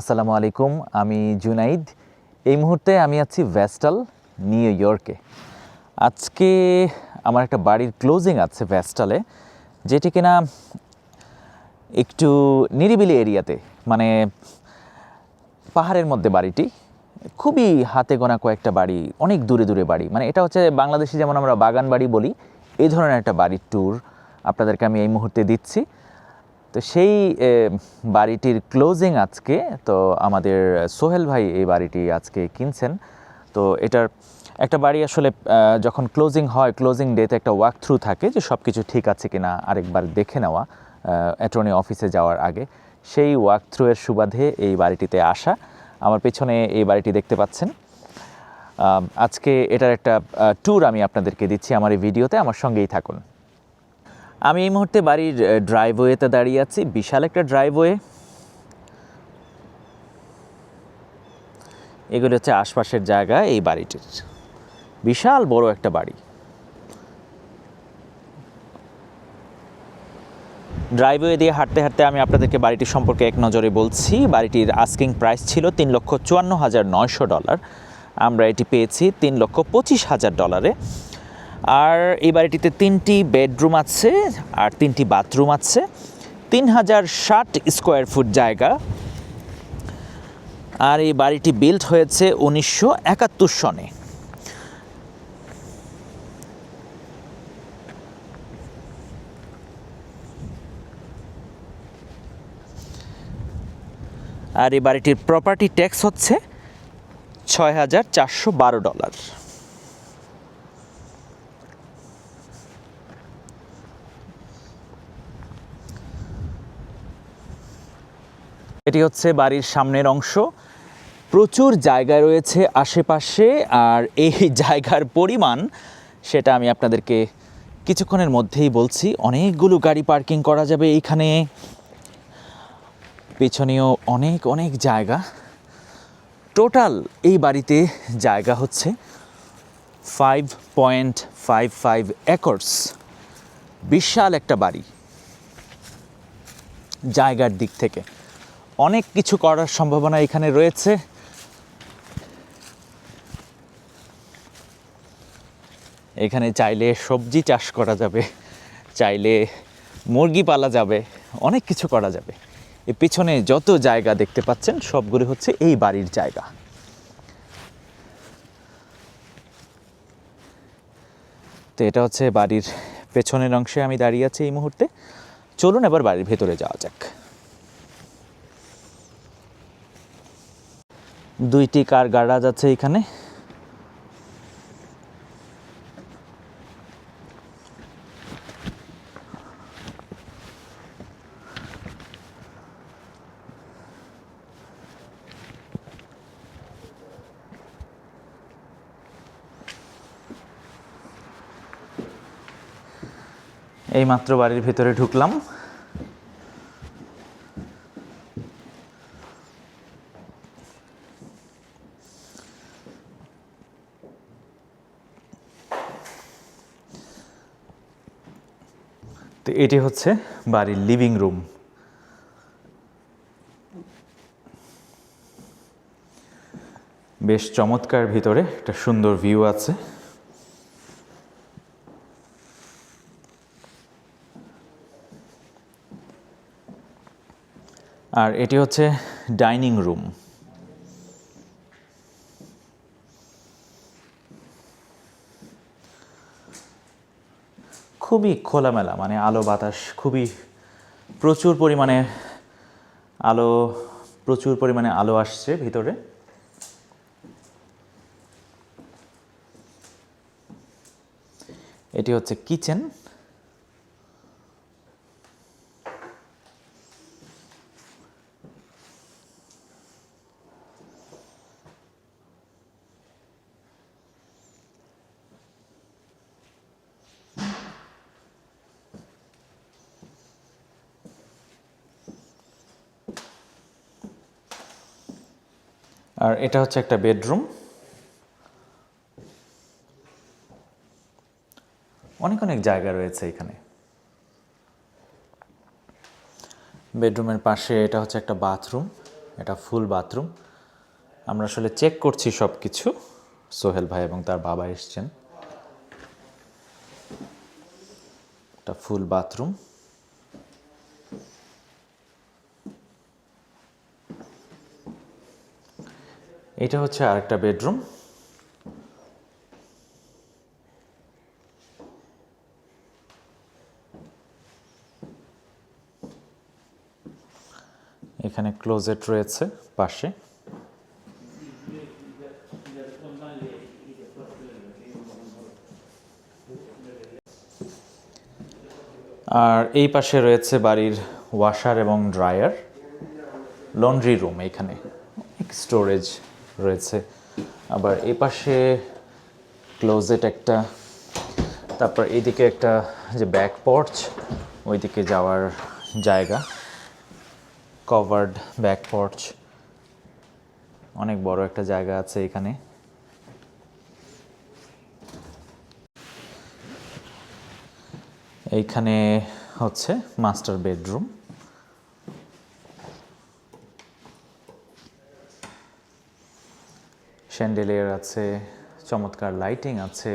আসসালামু আলাইকুম, আমি জুনাইদ। এই মুহূর্তে আমি আছি ভেস্টাল নিউ ইয়র্কে আজকে আমার একটা বাড়ির ক্লোজিং আছে ভেস্টালে যেটি কিনা একটু নিরিবিলি এরিয়াতে মানে পাহাড়ের মধ্যে বাড়িটি। খুবই হাতে গোনা কয়েকটা বাড়ি, অনেক দূরে দূরে বাড়ি। মানে এটা হচ্ছে বাংলাদেশে যেমন আমরা বাগান বাড়ি বলি এই ধরনের একটা বাড়ির ট্যুর আপনাদেরকে আমি এই মুহূর্তে দিচ্ছি। তো সেই বাড়িটির ক্লোজিং আজকে, তো আমাদের সোহেল ভাই এই বাড়িটি আজকে কিনছেন। তো এটার একটা বাড়ি আসলে যখন ক্লোজিং হয় ক্লোজিং ডেতে একটা ওয়াক থ্রু থাকে যে সব কিছু ঠিক আছে কিনা আরেকবার দেখে নেওয়া অ্যাটর্নি অফিসে যাওয়ার আগে। সেই ওয়াক থ্রুয়ের সুবাদে এই বাড়িটিতে আসা। আমার পেছনে এই বাড়িটি দেখতে পাচ্ছেন। আজকে এটার একটা ট্যুর আমি আপনাদেরকে দিচ্ছি আমার এই ভিডিওতে, আমার সঙ্গেই থাকুন। আমি এই মুহূর্তে বাড়ির ড্রাইভওয়েতে দাঁড়িয়ে আছি। বিশাল একটা ড্রাইভওয়ে এগুলো হচ্ছে আশপাশের জায়গা এই বাড়িটির। বিশাল বড় একটা বাড়ি। ড্রাইভওয়ে দিয়ে হাঁটতে হাঁটতে আমি আপনাদেরকে বাড়িটি সম্পর্কে এক নজরে বলছি। বাড়িটির আস্কিং প্রাইস ছিল তিন লক্ষ চুয়ান্ন হাজার নয়শো ডলার আমরা এটি পেয়েছি তিন লক্ষ পঁচিশ হাজার ডলারে আর এই বাড়িটিতে তিনটি বেডরুম আছে আর তিনটি বাথরুম আছে। তিন হাজার ষাট স্কোয়ার ফুট জায়গা। আর এই বাড়িটি বিল্ড হয়েছে উনিশশো একাত্তর সনে। আর এই বাড়িটির প্রপার্টি ট্যাক্স হচ্ছে ছয় হাজার চারশো বারো ডলার এটি হচ্ছে বাড়ির সামনের অংশ। প্রচুর জায়গা রয়েছে আশেপাশে আর এই জায়গার পরিমাণ সেটা আমি আপনাদেরকে কিছুক্ষণের মধ্যেই বলছি। অনেকগুলো গাড়ি পার্কিং করা যাবে এইখানে। পেছনেও অনেক অনেক জায়গা। টোটাল এই বাড়িতে জায়গা হচ্ছে five point five five acres বিশাল একটা বাড়ি। জায়গার দিক থেকে। অনেক কিছু করার সম্ভাবনা এখানে রয়েছে। এখানে চাইলে সবজি চাষ করা যাবে, চাইলে মুরগি পালা যাবে, অনেক কিছু করা যাবে। এর পিছনে যত জায়গা দেখতে পাচ্ছেন, সবগুলো হচ্ছে এই বাড়ির জায়গা। তো এটা হচ্ছে বাড়ির পেছনের অংশে আমি দাঁড়িয়ে আছি এই মুহূর্তে। চলুন এবার বাড়ির ভেতরে যাওয়া যাক। দুইটি কার গাড়াজ আছে এখানে। এই মাত্র বাড়ির ভেতরে ঢুকলাম। এটি হচ্ছে বাড়ির লিভিং রুম বেশ চমৎকার ভিতরে একটা সুন্দর ভিউ আছে। আর এটি হচ্ছে ডাইনিং রুম খুবই খোলামেলা মানে আলো বাতাস খুবই প্রচুর পরিমাণে আলো, প্রচুর পরিমাণে আলো আসছে ভিতরে। এটি হচ্ছে কিচেন। আর এটা হচ্ছে একটা বেডরুম। অনেক অনেক জায়গা রয়েছে এখানে। বেডরুমের পাশে এটা হচ্ছে একটা বাথরুম, এটা ফুল বাথরুম। আমরা আসলে চেক করছি সব কিছু সোহেল ভাই এবং তার বাবা এসছেন। এটা ফুল বাথরুম। এটা হচ্ছে আরেকটা বেডরুম। এখানে ক্লোজেট রয়েছে পাশে। আর এই পাশে রয়েছে বাড়ির ওয়াশার এবং ড্রায়ার। লন্ড্রি রুম এখানে। স্টোরেজ রয়েছে। আবার এই পাশে ক্লোজেট একটা, তারপর এইদিকে একটা যে ব্যাক পর্চ ওইদিকে যাওয়ার জায়গা। কভার্ড ব্যাক পর্চ অনেক বড় একটা জায়গা আছে এখানে। এইখানে হচ্ছে মাস্টার বেডরুম শ্যান্ডেলিয়ার আছে, চমৎকার লাইটিং আছে।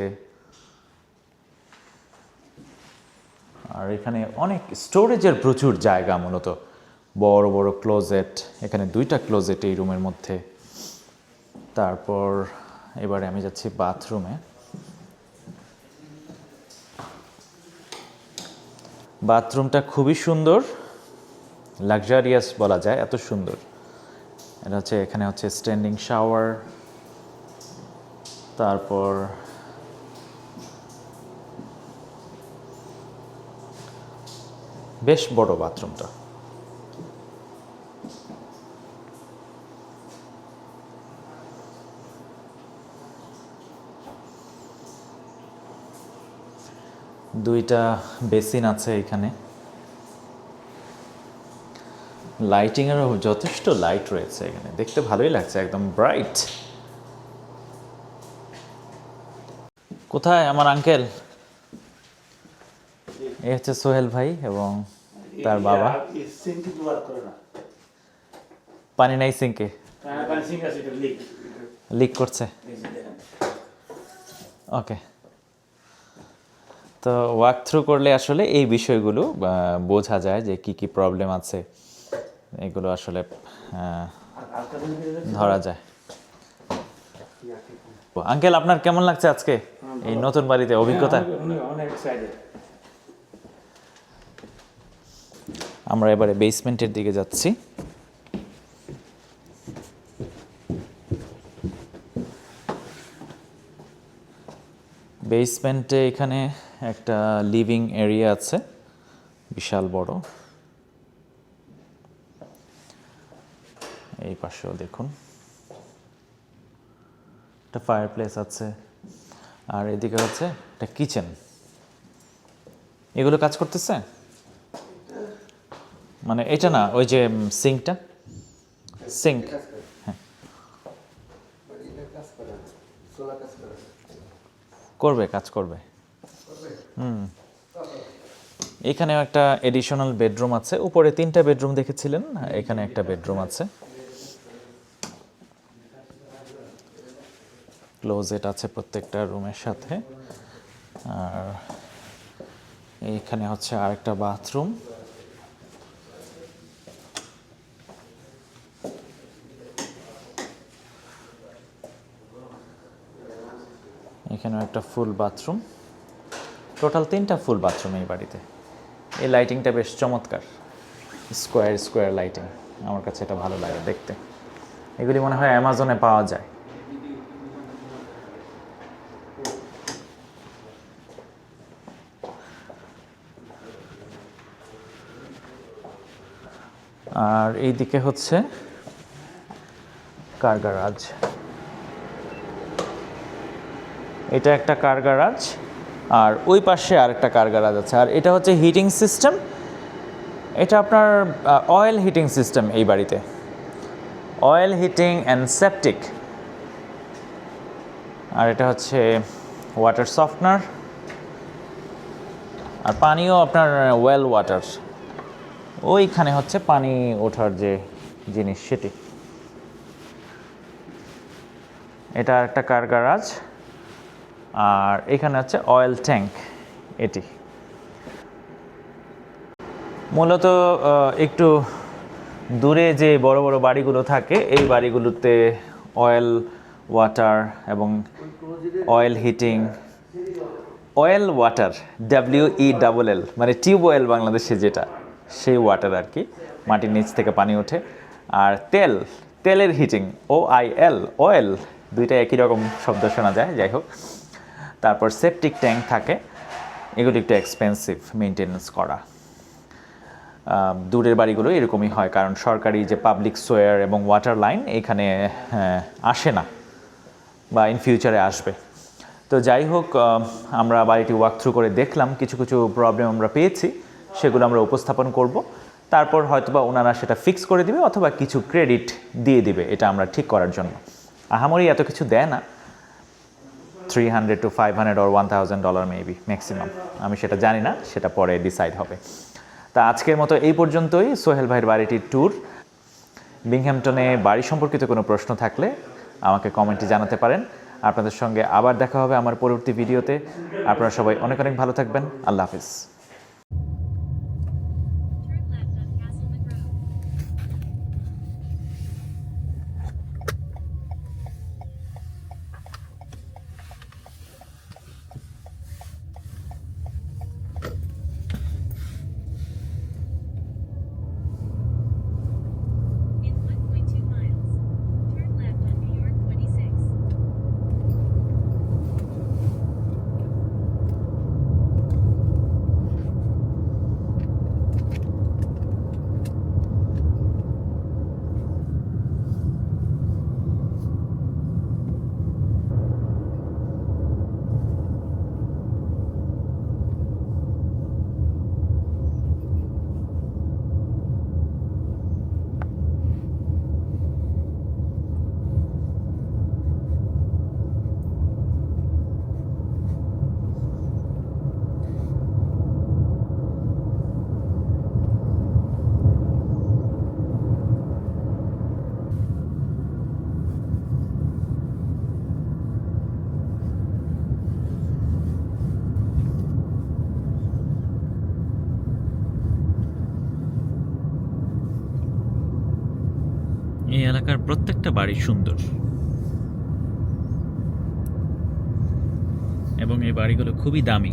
আর এখানে অনেক স্টোরেজের প্রচুর জায়গা মূলত। বড় বড় ক্লোজেট এখানে দুইটা ক্লোজেট এই রুমের মধ্যে। তারপর এবারে আমি যাচ্ছি বাথরুমে বাথরুমটা খুবই সুন্দর। লাক্সারিয়াস বলা যায়, এত সুন্দর। এটা হচ্ছে, এখানে হচ্ছে স্ট্যান্ডিং শাওয়ার তারপর বেশ বড় বাথরুমটা। দুইটা বেসিন আছে এখানে। লাইটিংয়েরও যথেষ্ট লাইট রয়েছে এখানে। দেখতে ভালোই লাগছে, একদম ব্রাইট। কোথায় আমার আঙ্কেল এ হচ্ছে সোহেল ভাই এবং তার বাবা। পানি নাই সিঙ্কে লিক লিক করছে। ওকে তো ওয়াক থ্রু করলে আসলে এই বিষয়গুলো বোঝা যায় যে কি কি প্রবলেম আছে। এগুলো আসলে ধরা যায়। আঙ্কেল আপনার কেমন লাগছে আজকে? এই নতুন বাড়িতে অভিজ্ঞতা? আমরা এবারে বেসমেন্টের দিকে যাচ্ছি। বেসমেন্টে এখানে একটা লিভিং এরিয়া আছে বিশাল বড়। এই পাশেও দেখুন। একটা ফায়ার প্লেস আছে। আর এদিকে হচ্ছে একটা কিচেন এগুলো কাজ করতেছে? মানে এটা না, ওই যে সিঙ্কটা সিঙ্ক হ্যাঁ। করবে, কাজ করবে। হুম। এখানেও একটা এডিশনাল বেডরুম আছে। উপরে তিনটা বেডরুম দেখেছিলেন? এখানে একটা বেডরুম আছে। ক্লোজেট আছে প্রত্যেকটা রুমের সাথে। আর এইখানে হচ্ছে আরেকটা বাথরুম। এখানেও একটা ফুল বাথরুম। টোটাল তিনটা ফুল বাথরুম এই বাড়িতে। এই লাইটিংটা বেশ চমৎকার। Square square lighting. আমার কাছে এটা ভালো লাগে দেখতে। এগুলি মনে হয় অ্যামাজনে পাওয়া যায়। আর এইদিকে হচ্ছে কার গ্যারাজ এটা একটা কার গ্যারাজ আর ওই পাশে আরেকটা কার গ্যারাজ আছে। আর এটা হচ্ছে হিটিং সিস্টেম। এটা আপনার অয়েল হিটিং সিস্টেম এই বাড়িতে। অয়েল হিটিং অ্যান্ড সেপটিক আর এটা হচ্ছে ওয়াটার সফটনার আর পানিও আপনার ওয়েল ওয়াটার ওইখানে হচ্ছে পানি ওঠার যে জিনিস সেটি। এটা একটা কার গ্যারাজ আর এখানে হচ্ছে অয়েল ট্যাঙ্ক এটি। মূলত একটু দূরে যে বড় বড় বাড়িগুলো থাকে, এই বাড়িগুলোতে অয়েল ওয়াটার এবং oil heating oil water W E double L মানে টিউব অয়েল বাংলাদেশে যেটা। সেই ওয়াটার আর কি মাটির নিচ থেকে পানি ওঠে। আর তেল তেলের heating O I L oil দুইটা একই রকম শব্দ শোনা যায় যাই হোক। তারপর সেপটিক ট্যাঙ্ক থাকে এগুলো একটু এক্সপেন্সিভ মেনটেনেন্স করা। দূরের বাড়িগুলো এরকমই হয় কারণ সরকারি যে পাবলিক সোয়ার এবং ওয়াটার লাইন এখানে হ্যাঁ, আসে না বা ইন ফিউচারে আসবে। তো যাই হোক আমরা বাড়িটি ওয়াক থ্রু করে দেখলাম কিছু কিছু প্রবলেম আমরা পেয়েছি। সেগুলো আমরা উপস্থাপন করব। তারপর হয়তোবা ওনারা সেটা ফিক্স করে দিবে অথবা কিছু ক্রেডিট দিয়ে দিবে, এটা আমরা ঠিক করার জন্য। আহামরি এত কিছু দেয় না। Three hundred two five hundred or one thousand dollar maybe maximum আমি সেটা জানি না, সেটা পরে ডিসাইড হবে। তা আজকের মতো এই পর্যন্তই। সোহেল ভাইয়ের বাড়িটির ট্যুর বিংহ্যামটনে বাড়ি সম্পর্কিত কোনো প্রশ্ন থাকলে আমাকে কমেন্টে জানাতে পারেন। আপনাদের সঙ্গে আবার দেখা হবে আমার পরবর্তী ভিডিওতে আপনারা সবাই অনেক অনেক ভালো থাকবেন। আল্লাহ হাফিজ। এলাকার প্রত্যেকটা বাড়ি সুন্দর। এবং এই বাড়িগুলো খুবই দামি।